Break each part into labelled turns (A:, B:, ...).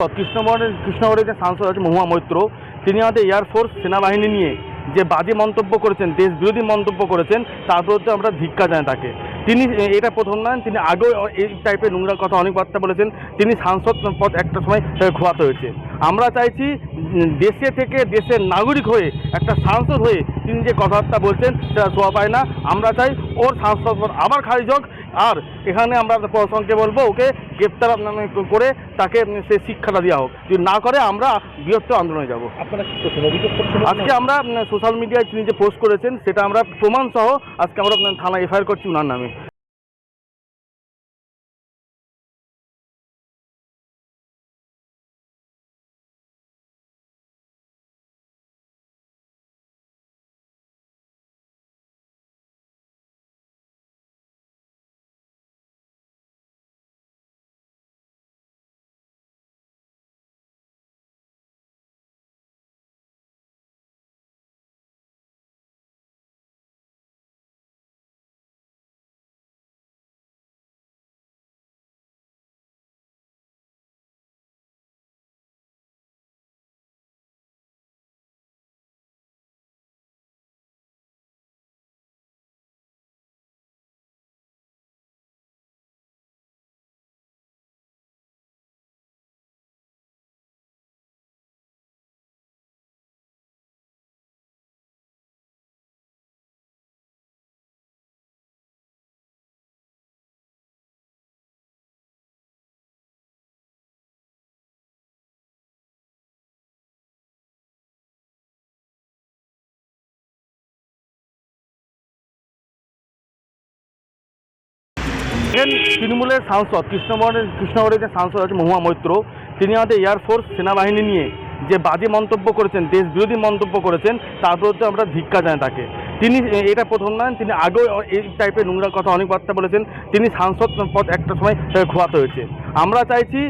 A: কৃষ্ণগড়ের কৃষ্ণগড়ের যে সাংসদ আছে মহুয়া মৈত্র, তিনি আমাদের এয়ারফোর্স সেনাবাহিনী নিয়ে যে বাজে মন্তব্য করেছেন দেশ বিরোধী মন্তব্য করেছেন, তার বিরুদ্ধে আমরা ধিক্কা জানাই তাকে। তিনি এটা প্রথম নয়, তিনি আগেও এই টাইপের নোংরা কথা অনেক বার্তা বলেছেন, তিনি সাংসদ পদ একটা সময় খোয়াতে হয়েছে। আমরা চাইছি দেশে থেকে দেশের নাগরিক হয়ে, একটা সাংসদ হয়ে তিনি যে কথাবার্তা বলছেন, সেটা শোয়া পায় না। আমরা চাই ওর সাংসদ পদ আবার খারিজ হোক আর এখানে আমরা প্রশাসনকে বলব ওকে গ্রেপ্তার মানে করে তাকে সে শিক্ষাটা দেওয়া হোক। যদি না করে আমরা বৃহত্তর আন্দোলনে যাব। আজকে আমরা সোশ্যাল মিডিয়ায় তিনি যে পোস্ট করেছেন সেটা আমরা প্রমাণ সহ আজকে আমরা থানায় এফআইআর করছি ওনার নামে। দেখেন তৃণমূলের সাংসদ কৃষ্ণগড়ের কৃষ্ণগড়ের যে সাংসদ আছে, মহুয়া মৈত্র, তিনি আমাদের এয়ারফোর্স সেনাবাহিনী নিয়ে যে বাজে মন্তব্য করেছেন দেশ বিরোধী মন্তব্য করেছেন, তার বিরুদ্ধে আমরা ধিক্কা জানাই তাকে। তিনি এটা প্রথম নয়, তিনি আগেও এই টাইপের নোংরা কথা অনেক বার্তা বলেছেন, তিনি সাংসদ পদ একটা সময় তাকে খোয়াতে হয়েছে। আমরা চাইছি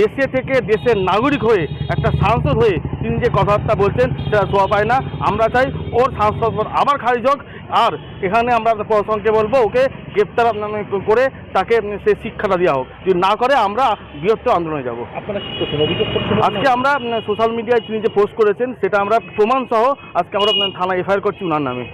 A: দেশে থেকে দেশের নাগরিক হয়ে, একটা সাংসদ হয়ে তিনি যে কথাবার্তা বলছেন, সেটা শোয়া পায় না। আমরা চাই ওর সাংসদ পদ আবার খারিজ হোক আর এখানে আমরা প্রশাসনকে বলব ওকে গ্রেপ্তার মানে করে তাকে সে শিক্ষাটা দেওয়া হোক। যদি না করে আমরা বৃহত্তর আন্দোলনে যাব। আজকে আমরা সোশ্যাল মিডিয়ায় তিনি যে পোস্ট করেছেন সেটা আমরা প্রমাণ সহ আজকে আমরা থানায় এফআইআর করছি ওনার নামে।